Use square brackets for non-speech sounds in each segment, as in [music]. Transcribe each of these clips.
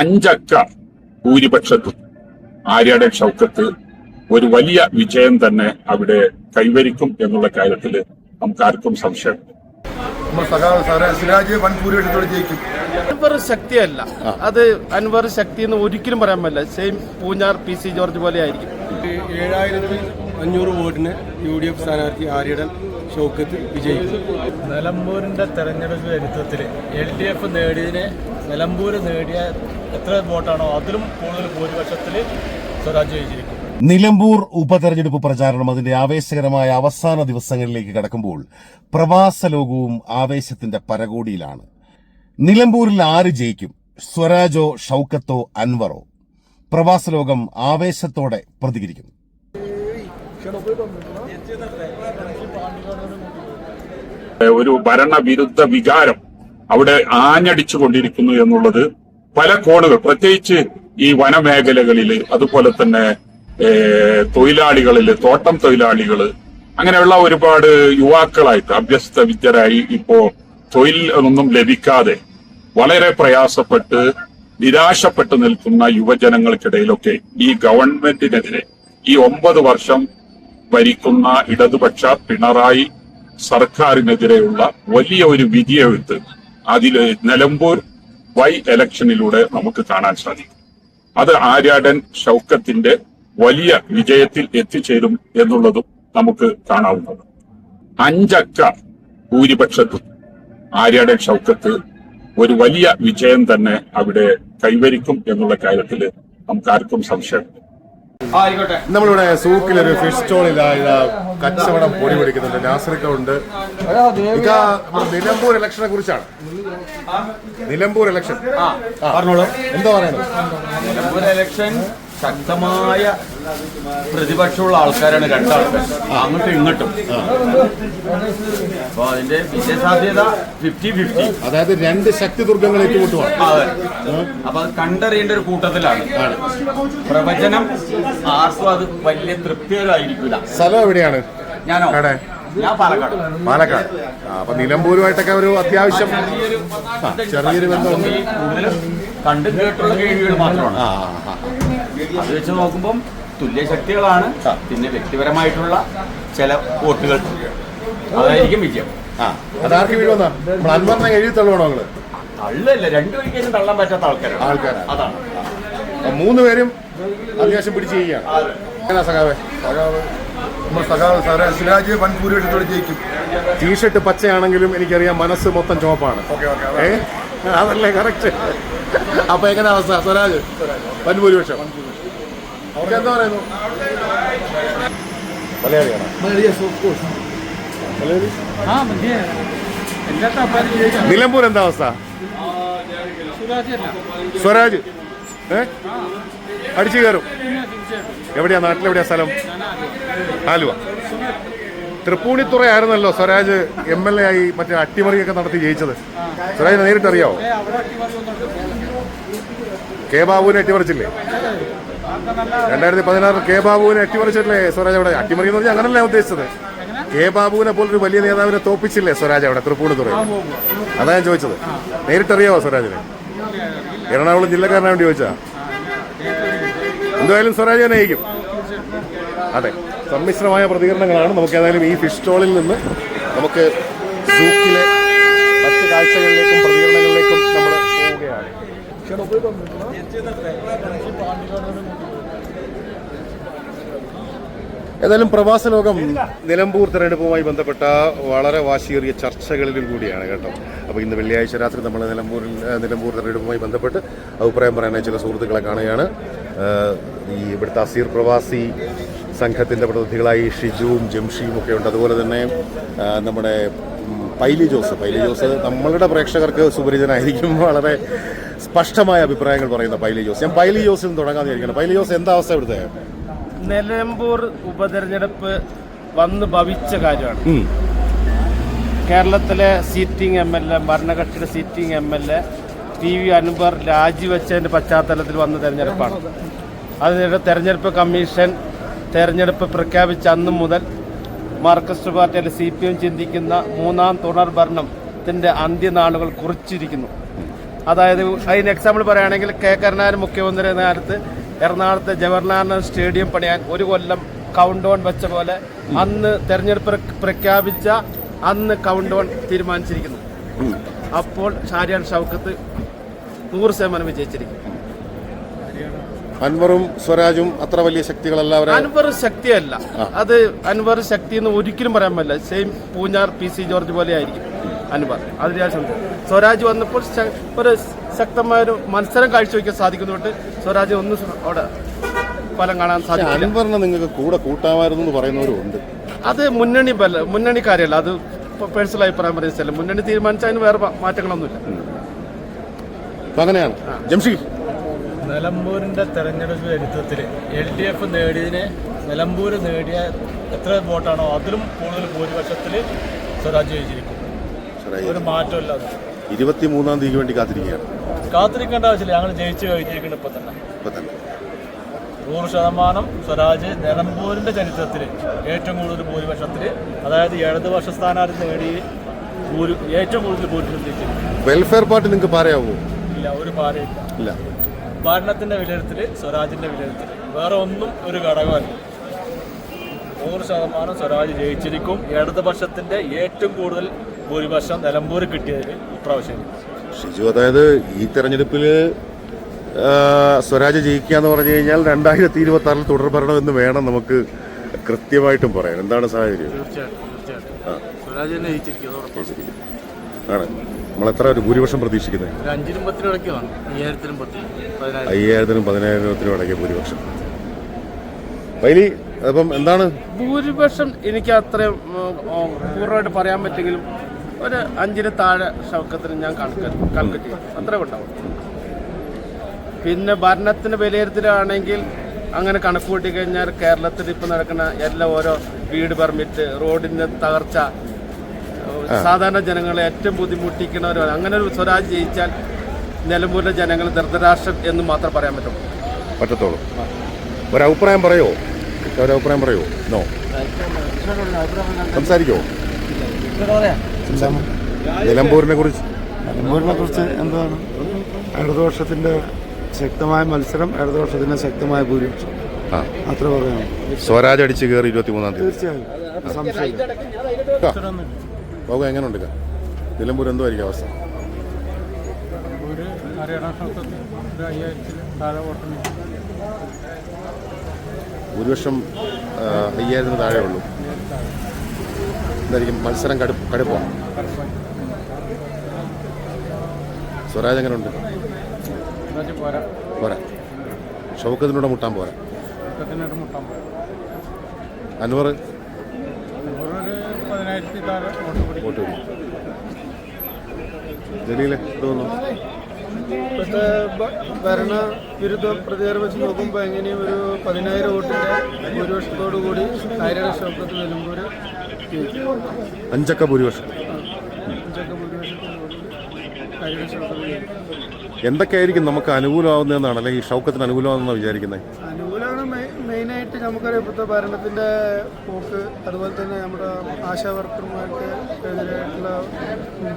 അഞ്ചക്ക ഭൂരിപക്ഷത്തിൽ ആര്യയുടെ ഷൗക്കത്ത് ഒരു വലിയ വിജയം തന്നെ അവിടെ കൈവരിക്കും എന്നുള്ള കാര്യത്തിൽ നമുക്ക് ആർക്കും സംശയം അൻവർ ശക്തിയല്ല. അത് അൻവർ ശക്തി എന്ന് ഒരിക്കലും പറയാൻ പറ്റില്ല. Same Poonjar P C George പോലെ ആയിരിക്കും. ഏഴായിരത്തി അഞ്ഞൂറ് വോട്ടിന് യു ഡി എഫ് സ്ഥാനാർത്ഥി ആര്യടൻ ഷൗക്കത്ത് വിജയിക്കും. നിലമ്പൂരിന്റെ തെരഞ്ഞെടുപ്പ് ചരിത്രത്തിൽ എൽ ഡി എഫ് നേടിയതിനെ നിലമ്പൂർ നേടിയ എത്ര വോട്ടാണോ അതിലും കൂടുതൽ ഭൂരിപക്ഷത്തിൽ സ്വരാജ് ജയിച്ചിരിക്കും. നിലമ്പൂർ ഉപതെരഞ്ഞെടുപ്പ് പ്രചാരണം അതിന്റെ ആവേശകരമായ അവസാന ദിവസങ്ങളിലേക്ക് കടക്കുമ്പോൾ പ്രവാസ ലോകവും ആവേശത്തിന്റെ പരകോടിയിലാണ്. നിലമ്പൂരിൽ ആര് ജയിക്കും? സ്വരാജോ ഷൌക്കത്തോ അൻവറോ? പ്രവാസ ലോകം ആവേശത്തോടെ പ്രതികരിക്കുന്നു. ഒരു ഭരണവിരുദ്ധ വികാരം അവിടെ ആഞ്ഞടിച്ചു കൊണ്ടിരിക്കുന്നു എന്നുള്ളത് പല കോണുകൾ പ്രത്യേകിച്ച് ഈ വനമേഖലകളിൽ അതുപോലെ തന്നെ തൊഴിലാളികളിൽ തോട്ടം തൊഴിലാളികൾ അങ്ങനെയുള്ള ഒരുപാട് യുവാക്കളായിട്ട് അഭ്യസ്ത വിദ്യരായി ഇപ്പോ തൊഴിൽ ഒന്നും ലഭിക്കാതെ വളരെ പ്രയാസപ്പെട്ട് നിരാശപ്പെട്ട് നിൽക്കുന്ന യുവജനങ്ങൾക്കിടയിലൊക്കെ ഈ ഗവൺമെന്റിനെതിരെ ഈ ഒമ്പത് വർഷം ഭരിക്കുന്ന ഇടതുപക്ഷ പിണറായി സർക്കാരിനെതിരെയുള്ള വലിയ ഒരു വിധിയെഴുത്ത് അതിൽ നിലമ്പൂർ വൈ ഇലക്ഷനിലൂടെ നമുക്ക് കാണാൻ സാധിക്കും. അത് ആര്യാടൻ ഷൗക്കത്തിന്റെ വലിയ വിജയത്തിൽ എത്തിച്ചേരും എന്നുള്ളതും നമുക്ക് കാണാവുന്നത് അഞ്ചക്ക ഭൂരിപക്ഷത്തിൽ ആര്യാടൻ ഷൗക്കത്ത് ഒരു വലിയ വിജയം തന്നെ അവിടെ കൈവരിക്കും എന്നുള്ള കാര്യത്തിൽ നമുക്ക് ആർക്കും സംശയം നമ്മളിവിടെ സൂക്കിലൊരു ഫിഷ് സ്റ്റോളിൽ കച്ചവടം പൊടി പിടിക്കുന്നുണ്ട്. നാസറിക്ക ഉണ്ട്. നിലമ്പൂർ ഇലക്ഷനെ കുറിച്ചാണ്. നിലമ്പൂർ ഇലക്ഷൻ എന്താ പറയുന്നത്? നിലമ്പൂർ ഇലക്ഷൻ ശക്തമായ പ്രതിപക്ഷമുള്ള ആൾക്കാരാണ് രണ്ടാൾക്കാർ. അങ്ങോട്ടും ഇങ്ങോട്ടും. അപ്പൊ അതിന്റെ വിജയസാധ്യത ഫിഫ്റ്റി ഫിഫ്റ്റി അതായത് രണ്ട് ശക്തി ദുർഗങ്ങൾ ഏറ്റുമുട്ടുവാണ്. അതെ. അപ്പൊ അത് കണ്ടറിയേണ്ട ഒരു കൂട്ടത്തിലാണ്. പ്രവചനം ആർക്കും അത് വലിയ തൃപ്തികരമായിരിക്കില്ല സ്ഥലം എവിടെയാണ്? ഞാനോ? ഞാൻ പാലക്കാട്. പാലക്കാട്. അപ്പൊ നിലമ്പൂരുമായിട്ടൊക്കെ ഒരു അത്യാവശ്യം ചെറിയൊരു ബന്ധമുണ്ട്. കൂടുതലും കണ്ടു കേട്ടുള്ള കേൾവികൾ മാത്രമാണ്. ആ. അത് വെച്ച് നോക്കുമ്പം തുല്യ ശക്തികളാണ്. പിന്നെ വ്യക്തിപരമായിട്ടുള്ള ചില വോട്ടുകൾ. അതായിരിക്കും വിജയം. ആ. അതാർക്ക് നമ്മൾ അൻവറിനെ എഴുതി തള്ളുവാണോ നിങ്ങൾ? തള്ളല്ല. രണ്ടു ഒരിക്കലും തള്ളാൻ പറ്റാത്ത ആൾക്കാരാണ്. ആൾക്കാരാണ്. അതാണ്. മൂന്ന് പേരും അത്യാവശ്യം പിടിച്ച് ചെയ്യുകയാണ്. എങ്ങനെയാ സഖാവേ? സഖാവ്. നമ്മൾ സഖാവ് സാറേ സിരാജ് വൻ ഭൂരിപക്ഷത്തോടെ ജയിക്കും. ടീഷർട്ട് പച്ചയാണെങ്കിലും എനിക്കറിയാം മനസ്സ് മൊത്തം ചുവപ്പാണ്. ഓക്കെ ഓക്കെ ഏ? അതല്ലേ കറക്റ്റ് അപ്പൊ എങ്ങനെ അവസ്ഥ? സ്വരാജ് വൻ ഭൂരിപക്ഷം അവർക്ക് എന്താ പറയുന്നു? മലയാളിയാണോ? മലയാളി? നിലമ്പൂർ എന്താ അവസ്ഥ? സ്വരാജ് ഏ? അടിച്ചു കയറും. എവിടെയാ? നാട്ടിലെവിടെയാ സ്ഥലം? ആലുവ. തൃപ്പൂണിത്തുറ ആയിരുന്നല്ലോ സ്വരാജ് എം എൽ എ ആയി മറ്റേ അട്ടിമറിയൊക്കെ നടത്തി ജയിച്ചത്. സ്വരാജ് നേരിട്ടറിയാവോ? കെ ബാബുവിനെ അട്ടിമറിച്ചില്ലേ? രണ്ടായിരത്തി പതിനാറിൽ കെ ബാബുവിനെ അട്ടിമറിച്ചിട്ടില്ലേ സ്വരാജ് അവിടെ? അട്ടിമറി എന്ന് പറഞ്ഞാൽ അങ്ങനല്ല ഉദ്ദേശിച്ചത്. കെ ബാബുവിനെ പോലൊരു വലിയ നേതാവിനെ തോപ്പിച്ചില്ലേ സ്വരാജ് അവിടെ തൃപ്പൂണിത്തുറ അതാ ഞാൻ ചോദിച്ചത്. നേരിട്ടറിയാവോ സ്വരാജിനെ? എറണാകുളം ജില്ലക്കാരനാ വേണ്ടി ചോദിച്ചാ എന്തായാലും സ്വരാജ് നയിക്കും. അതെ സമ്മിശ്രമായ പ്രതികരണങ്ങളാണ് നമുക്ക് ഏതായാലും ഈ ഫിഷ് സ്റ്റോളിൽ നിന്ന് നമുക്ക് പ്രതികരണങ്ങളിലേക്കും നമ്മൾ പോവുകയാണ്. ഏതായാലും പ്രവാസ ലോകം നിലമ്പൂർ തെരഞ്ഞെടുപ്പുമായി ബന്ധപ്പെട്ട വളരെ വാശിയേറിയ ചർച്ചകളിലും കൂടിയാണ് കേട്ടോ. അപ്പോൾ ഇന്ന് വെള്ളിയാഴ്ച രാത്രി നമ്മൾ നിലമ്പൂരിൽ നിലമ്പൂർ തെരഞ്ഞെടുപ്പുമായി ബന്ധപ്പെട്ട് അഭിപ്രായം പറയാനായി ചില സുഹൃത്തുക്കളെ കാണുകയാണ്. ഈ ഇവിടുത്തെ അസീർ പ്രവാസി സംഘത്തിന്റെ പ്രതിനിധികളായി ഷിജുവും ജംഷിയും ഒക്കെ ഉണ്ട്. അതുപോലെ തന്നെ നമ്മുടെ പൈലി ജോസ് പൈലി ജോസ് നമ്മളുടെ പ്രേക്ഷകർക്ക് സുപരിചിതനായിരിക്കും. [laughs] വളരെ സ്പഷ്ടമായ അഭിപ്രായങ്ങൾ പറയുന്ന പൈലി ജോസ് ഞാൻ പൈലി ജോസിൽ നിന്ന് തുടങ്ങാതിരിക്കണം പൈലി ജോസ് എന്താ അവസ്ഥ ഇവിടുത്തെ? നിലമ്പൂർ ഉപതെരഞ്ഞെടുപ്പ് വന്ന് ഭവിച്ച കാര്യമാണ്. കേരളത്തിലെ sitting M L A ഭരണകക്ഷിയുടെ sitting M L A P V Anvar രാജിവെച്ചതിന്റെ പശ്ചാത്തലത്തിൽ വന്ന തെരഞ്ഞെടുപ്പാണ്. അതിനിടെ തെരഞ്ഞെടുപ്പ് കമ്മീഷൻ തെരഞ്ഞെടുപ്പ് പ്രഖ്യാപിച്ച അന്നു മുതൽ മാർക്സിസ്റ്റ് പാർട്ടി അല്ലെങ്കിൽ സി പി എം ചിന്തിക്കുന്ന മൂന്നാം തുടർ ഭരണത്തിന്റെ അന്ത്യനാളുകൾ കുറിച്ചിരിക്കുന്നു. അതായത് അതിന് എക്സാമ്പിൾ പറയുകയാണെങ്കിൽ കെ കരുണാകരൻ മുഖ്യമന്ത്രി എന്ന കാലത്ത് എറണാകുളത്തെ ജവഹർലാൽ നെഹ്റു സ്റ്റേഡിയം പണിയാൻ ഒരു കൊല്ലം കൗണ്ട് ഡൗൺ വെച്ച പോലെ അന്ന് തെരഞ്ഞെടുപ്പ് പ്ര- പ്രഖ്യാപിച്ച അന്ന് കൗണ്ട് ഡൗൺ തീരുമാനിച്ചിരിക്കുന്നു. അപ്പോൾ ഷാരിയാൻ ഷൗക്കത്ത് നൂറ് ശതമാനം വിജയിച്ചിരിക്കും അൻവറും സ്വരാജും അത്ര വലിയ ശക്തികളല്ല അൻവർ ശക്തിയല്ല. അത് അൻവർ ശക്തി എന്ന് ഒരിക്കലും പറയാൻ പറ്റില്ല. Same Poonjar P C George പോലെ ആയിരിക്കും അൻവർ. അതിന് ഞാൻ സ്വരാജ് വന്നപ്പോൾ ഒരു ശക്തമായ ഒരു മത്സരം കാഴ്ചവെക്കാൻ സാധിക്കുന്നുണ്ട്. സ്വരാജ് ഒന്നും അവിടെ ഫലം കാണാൻ സാധിക്കും നിങ്ങൾക്ക് കൂടെ കൂട്ടാമായിരുന്നു എന്ന് പറയുന്നവരും ഉണ്ട്. അത് മുന്നണി ബല മുന്നണി കാര്യമല്ല അത് പേഴ്സണൽ അഭിപ്രായം പറയുന്ന സ്ഥലം. മുന്നണി തീരുമാനിച്ചാൽ അതിന് വേറെ മാറ്റങ്ങളൊന്നുമില്ല. അങ്ങനെയാണ്. ജംഷീദ്. നിലമ്പൂരിന്റെ തെരഞ്ഞെടുപ്പ് ചരിത്രത്തിൽ എൽ ഡി എഫ് നേടിയതിനെ നിലമ്പൂർ നേടിയ എത്ര വോട്ടാണോ അതിലും കൂടുതൽ ഭൂരിപക്ഷത്തിൽ സ്വരാജ് ജയിച്ചിരിക്കും ഒരു മാറ്റമില്ലാതെ ഇരുപത്തി മൂന്നാം തീയതിക്ക് വേണ്ടി കാത്തിരിക്കുകയാണ്. കാത്തിരിക്കേണ്ട ആവശ്യമില്ല. ഞങ്ങൾ ജയിച്ചു കഴിഞ്ഞിരിക്കുന്നത് ഇപ്പൊ തന്നെ. ഇപ്പൊ തന്നെ. നൂറ് ശതമാനം സ്വരാജ് നിലമ്പൂരിന്റെ ചരിത്രത്തിൽ ഏറ്റവും കൂടുതൽ ഭൂരിപക്ഷത്തിൽ അതായത് ഇടതുപക്ഷ സ്ഥാനാർത്ഥി നേടി ഏറ്റവും കൂടുതൽ ഭൂരിപക്ഷം വെൽഫെയർ പാർട്ടി നിങ്ങൾക്ക് പറയാവോ ഇല്ല ഒരു പാരയില്ല ഇല്ല. ഭരണത്തിന്റെ വിലയിരുത്തൽ സ്വരാജിന്റെ വിലയിരുത്തൽ വേറെ ഒന്നും ഒരു ഘടകമല്ല. നൂറ് ശതമാനം സ്വരാജ് ജയിച്ചിരിക്കും. ഇടതുപക്ഷത്തിന്റെ ഏറ്റവും കൂടുതൽ ഭൂരിപക്ഷം നിലമ്പൂർ കിട്ടിയതിൽ ഇപ്രാവശ്യം. ഷിജു അതായത് ഈ തെരഞ്ഞെടുപ്പിൽ സ്വരാജ് ജയിക്കുക എന്ന് പറഞ്ഞു കഴിഞ്ഞാൽ രണ്ടായിരത്തി ഇരുപത്തി ആറിൽ തുടർ ഭരണം എന്ന് വേണം നമുക്ക് കൃത്യമായിട്ടും പറയാൻ. എന്താണ് സാഹചര്യം? ആണ്. നമ്മൾ എത്ര ഒരു ഭൂരിപക്ഷം പ്രതീക്ഷിക്കുന്നത്? അയ്യായിരത്തിനും പതിനായിരത്തിനും ഇടയ്ക്ക് ഭൂരിപക്ഷം. വൈലി അപ്പം എന്താണ്? ഭൂരിപക്ഷം എനിക്ക് അത്രയും പൂർണമായിട്ട് പറയാൻ പറ്റെങ്കിലും ഒരു അഞ്ചിന് താഴെ ഷൗക്കത്തിന് ഞാൻ കണക്ക് ചെയ്യും. അത്രേ ഉണ്ടാവും പിന്നെ ഭരണത്തിന് വിലയിരുത്തലാണെങ്കിൽ അങ്ങനെ കണക്ക് കൂട്ടി കഴിഞ്ഞാൽ കേരളത്തിൽ ഇപ്പം നടക്കുന്ന എല്ലാ ഓരോ വീട് പെർമിറ്റ് റോഡിന്റെ തകർച്ച സാധാരണ ജനങ്ങളെ ഏറ്റവും ബുദ്ധിമുട്ടിക്കുന്നവരോ അങ്ങനെ ഒരു സ്വരാജ് ജയിച്ചാൽ നിലമ്പൂരിലെ ജനങ്ങൾ ധൃതരാഷ്ട്രം എന്ന് മാത്രം പറയാൻ പറ്റും. പറ്റത്തോളൂ ഒരഭിപ്രായം പറയോ? ഒരഭിപ്രായം പറയോ? നോ സംസാരിക്കോ? നിലമ്പൂരിനെ കുറിച്ച്? നിലമ്പൂരിനെ കുറിച്ച് എന്താണ്? ഇടതുപക്ഷത്തിന്റെ ശക്തമായ മത്സരം ഇടതുപക്ഷത്തിന്റെ ശക്തമായ ഭൂരിപക്ഷം. അത്ര പറയാം. സ്വരാജ് അടിച്ച് കയറി ഇരുപത്തി മൂന്നാം തീയതി. തീർച്ചയായും. സംശയം ബാബു എങ്ങനെ നിലമ്പൂർ എന്തോ ആയിരിക്കും അവസ്ഥ? ഭൂരിപക്ഷം അയ്യായിരത്തിന് താഴെ ഉള്ളൂ എന്തായിരിക്കും? മത്സരം കടുപ്പ് കടുപ്പാണ് സ്വരാജ് എങ്ങനെ ഉണ്ട് പോരാ. ഷൗക്കത്തിനോട് മുട്ടാൻ പോരാ. അൻവർ? ഭരണ വിരുദ്ധ പ്രതികാരം വെച്ച് നോക്കുമ്പോൾ എങ്ങനെയും ഒരു പതിനായിരം വോട്ടിന്റെ ഭൂരിപക്ഷത്തോടു കൂടി ആയിരം ഷൗക്കത്ത് നിലമ്പൂർ അഞ്ചക്ക ഭൂരിപക്ഷം എന്തൊക്കെയായിരിക്കും നമുക്ക് അനുകൂലമാവുന്നതെന്നാണ് അല്ലെങ്കിൽ ഷൗക്കത്തിന് അനുകൂലമാണെന്നാണ് വിചാരിക്കുന്നത്? അനുകൂലമാണ് മെയ്- മെയിനായിട്ട് നമുക്കറിയാം ഇപ്പോഴത്തെ ഭരണത്തിന്റെ പോക്ക് അതുപോലെ തന്നെ നമ്മുടെ ആശാ വർക്കർമാർക്ക് എതിരായിട്ടുള്ള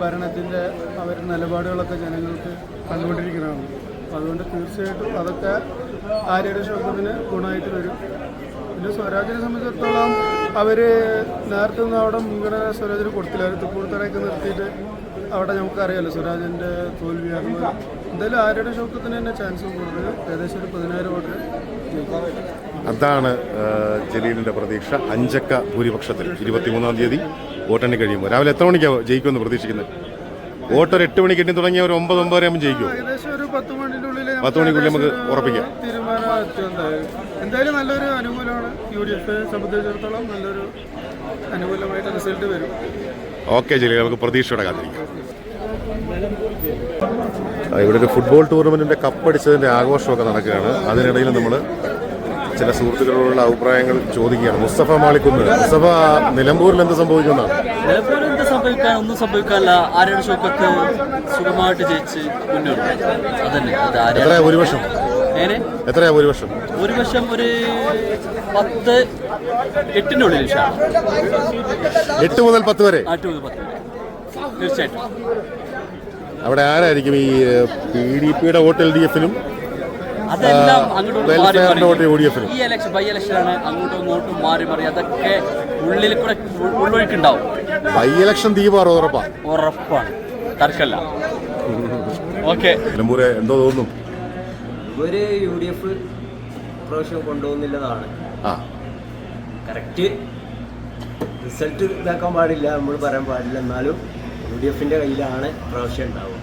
ഭരണത്തിന്റെ അവരുടെ നിലപാടുകളൊക്കെ ജനങ്ങൾക്ക് കണ്ടുകൊണ്ടിരിക്കുന്നതാണ്. അതുകൊണ്ട് തീർച്ചയായിട്ടും അതൊക്കെ ആര്യയുടെ ഷൗക്കത്തിന് ഗുണമായിട്ട് വരും. പിന്നെ സ്വരാജിനെ സംബന്ധിച്ചിടത്തോളം അവർ നേരത്തെ നിന്ന് അവിടെ മുൻഗണന സ്വരാജിന് കൊടുത്തില്ല. അവർ തൃപ്പൂണിത്തറയൊക്കെ നിർത്തിയിട്ട് അവിടെ നമുക്കറിയാമല്ലോ സ്വരാജിന്റെ തോൽവിയാണ് എന്തായാലും ആരുടെ ഷോക്കത്തിന് തന്നെ ചാൻസ് കൂടുതൽ ഏകദേശം ഒരു പതിനായിരം വോട്ട് അതാണ് ജലീലിന്റെ ജലീലിന്റെ പ്രതീക്ഷ. അഞ്ചക്ക ഭൂരിപക്ഷത്തിൽ. ഇരുപത്തിമൂന്നാം തീയതി വോട്ടെണ്ണി കഴിയുമ്പോൾ. രാവിലെ എത്ര മണിക്കാണ് ജയിക്കുമെന്ന് പ്രതീക്ഷിക്കുന്നത്? വോട്ട് ഒരു എട്ട് മണിക്ക് എണ്ണി തുടങ്ങിയ ഒരു ഒമ്പത് ഒമ്പത് ആകുമ്പോൾ ജയിക്കും പത്ത് മണിക്കുള്ളിൽ നമുക്ക് ഉറപ്പിക്കാം. തീരുമാനം എന്തായാലും നല്ലൊരു അനുകൂലമാണ് യു ഡി എഫ് സംബന്ധിച്ചിടത്തോളം നല്ലൊരു അനുകൂലമായിട്ട് റിസൾട്ട് വരും. ഓക്കെ ജില്ല നമുക്ക് പ്രതീക്ഷയോടെ കാത്തിരിക്കാം. ആ, ഇവിടെ ഒരു ഫുട്ബോൾ ടൂർണമെന്റിന്റെ കപ്പടിച്ചതിന്റെ ആഘോഷമൊക്കെ നടക്കുകയാണ്. അതിനിടയിൽ നമ്മൾ ചില സുഹൃത്തുക്കളോടുള്ള അഭിപ്രായങ്ങൾ ചോദിക്കുകയാണ്. മുസ്തഫ മാളിക്കുന്ന് മുസ്തഫ നിലമ്പൂരിൽ എന്ത് സംഭവിക്കുന്നതാണ് നിലമ്പൂരിൽ എന്ത് സംഭവിക്കാൻ ഒന്നും സംഭവിക്കാനില്ല. ആരുടെ ഷോക്കൊക്കെ സുഖമായിട്ട് ജയിച്ച് മുന്നോട്ട്. അതന്നെ അത് എത്രയാ ഒരു ഭൂരിപക്ഷം ഭൂരിപക്ഷം ഒരു വർഷം ഒരു പത്ത് എട്ടിനുള്ളിൽ ഉള്ളിൽ എട്ട് മുതൽ പത്ത് വരെ? മുതൽ പത്ത് തീർച്ചയായിട്ടും. അവിടെ ആരായിരിക്കും ഈ പി ഡി പിയുടെ വോട്ട് എൽ ഡി എഫിനും? ഈ ഇലക്ഷൻ ബൈ ഇലക്ഷനാണ് അങ്ങോട്ടും ഇങ്ങോട്ടും മാറി മാറി. അതൊക്കെ ഉള്ളിൽ കൂടെ ഉള്ളൊഴുക്കുണ്ടാവും. ബൈ ഇലക്ഷൻ തീപാറോ ഉറപ്പാണ്. ഉറപ്പാണ് തർക്കല്ല ഓക്കെ എന്തോ തോന്നുന്നു. ഒരു യു ഡി എഫ് പ്രാവശ്യം കൊണ്ടുപോകുന്നില്ലതാണ്. ആ. കറക്റ്റ് റിസൾട്ട് ഇതാക്കാൻ പാടില്ല നമ്മൾ പറയാൻ പാടില്ല. എന്നാലും യു ഡി എഫിന്റെ കയ്യിലാണ് പ്രാവശ്യം ഉണ്ടാവുക.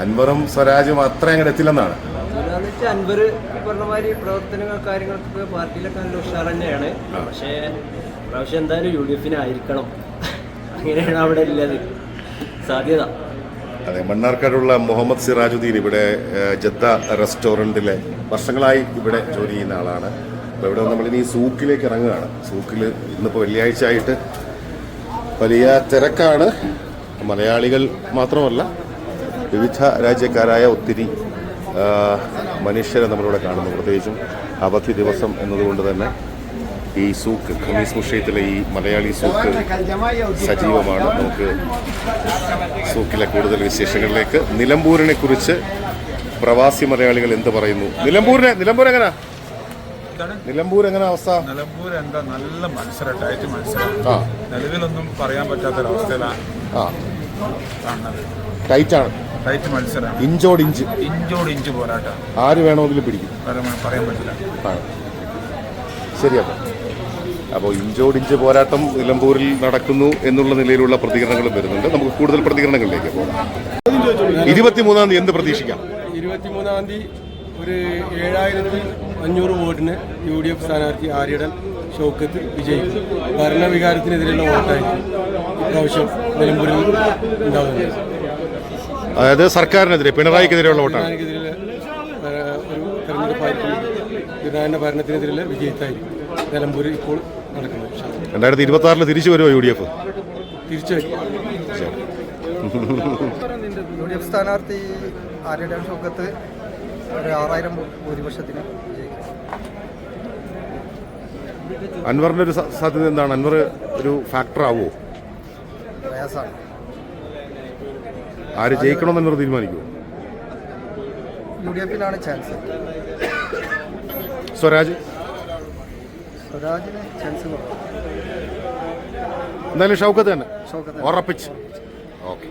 അൻവറും സ്വരാജും അത്ര അങ്ങോട്ട് എത്തില്ലെന്നാണ്. അൻവർ ഈ പറഞ്ഞ മാതിരി പ്രവർത്തനങ്ങൾ കാര്യങ്ങൾക്കൊക്കെ പാർട്ടിയിലൊക്കെ നല്ല ഉഷാർ തന്നെയാണ് പക്ഷേ പ്രാവശ്യം എന്തായാലും യു ഡി എഫിനായിരിക്കണം അങ്ങനെയാണ് അവിടെ ഉള്ളത്. സാധ്യത. അതെ മണ്ണാർക്കാടുള്ള മുഹമ്മദ് സിറാജുദ്ദീൻ ഇവിടെ ജദ്ദ റെസ്റ്റോറന്റിലെ വർഷങ്ങളായി ഇവിടെ ജോലി ചെയ്യുന്ന ആളാണ്. അപ്പോൾ ഇവിടെ നമ്മളിനി സൂക്കിലേക്ക് ഇറങ്ങുകയാണ്. സൂക്കിൽ ഇന്നിപ്പോൾ വെള്ളിയാഴ്ച ആയിട്ട് വലിയ തിരക്കാണ്. മലയാളികൾ മാത്രമല്ല വിവിധ രാജ്യക്കാരായ ഒത്തിരി മനുഷ്യരെ നമ്മളിവിടെ കാണുന്നു. പ്രത്യേകിച്ചും അവധി ദിവസം എന്നതുകൊണ്ട് തന്നെ ഈ സൂക്ക് ഖമീസ് മുഷയത്തിലെ ഈ മലയാളി സൂക്ക് സജീവമാണ്. നമുക്ക് സൂക്കിലെ കൂടുതൽ വിശേഷങ്ങളിലേക്ക്. നിലമ്പൂരിനെ കുറിച്ച് പ്രവാസി മലയാളികൾ എന്ത് പറയുന്നു? നിലമ്പൂരിനെ നിലമ്പൂർ എങ്ങനെ? നിലമ്പൂർ എങ്ങനെ അവസ്ഥ? നിലമ്പൂർ എന്താ നല്ല മത്സരം ടൈറ്റ് മത്സരം. നിലവിലൊന്നും പറയാൻ പറ്റാത്തൊരവസ്ഥയിലാണ് കാണുന്നത്. ടൈറ്റാണ്. ടൈറ്റ് മത്സരം. ഇഞ്ചോട് ഇഞ്ച്. ഇഞ്ചോട് ഇഞ്ച് പോരാട്ടം. ആര് വേണമെങ്കിലും പിടിക്കും. പറയാൻ പറ്റില്ല. ശരിയാ. ശരി അപ്പോൾ ഇഞ്ചോടിഞ്ച് പോരാട്ടം നിലമ്പൂരിൽ നടക്കുന്നു എന്നുള്ള നിലയിലുള്ള പ്രതികരണങ്ങളും വരുന്നുണ്ട്. നമുക്ക് കൂടുതൽ പ്രതികരണങ്ങളിലേക്ക് പോകാം. ഇരുപത്തിമൂന്നാം തീയതി എന്ത് പ്രതീക്ഷിക്കാം? ഇരുപത്തിമൂന്നാം തീയതി ഒരു ഏഴായിരത്തി അഞ്ഞൂറ് വോട്ടിന് യു ഡി എഫ് സ്ഥാനാർത്ഥി ആര്യടൻ ഷൗക്കത്ത് വിജയിക്കും. ഭരണവികാരത്തിനെതിരെയുള്ള വോട്ടായിരിക്കും ഇപ്രാവശ്യം നിലമ്പൂരിൽ ഉണ്ടാകുന്നത് അതായത് സർക്കാരിനെതിരെ പിണറായിക്കെതിരെയുള്ള വോട്ടാണ്. ഒരു തെരഞ്ഞെടുപ്പായിരിക്കും. പിണറായിന്റെ ഭരണത്തിനെതിരെയുള്ള വിജയത്തായിരിക്കും. നിലമ്പൂർ ഇപ്പോൾ. രണ്ടായിരത്തി ഇരുപത്തി ആറിൽ തിരിച്ചു വരുമോ യു ഡി എഫ്? തിരിച്ചു യു ഡി എഫ് സ്ഥാനാർത്ഥി ആര്യടൻ ഷൗക്കത്ത് ഒരു ആറായിരം ഭൂരിപക്ഷത്തിന് അൻവറിന്റെ ഒരു സാധ്യത എന്താണ്? അൻവർ ഒരു ഫാക്ടർ ആവുമോ പ്രയാസാണ്. ആര് ജയിക്കണമെന്ന് അൻവർ തീരുമാനിക്കുമോ യു ഡി എഫിനാണ് ചാൻസ് സ്വരാജ് സ്വരാജിന് ചാൻസ് കുറവ്. എന്തായാലും ഷൗക്കത്ത് തന്നെ. ഉറപ്പിച്ച്. ഓക്കെ.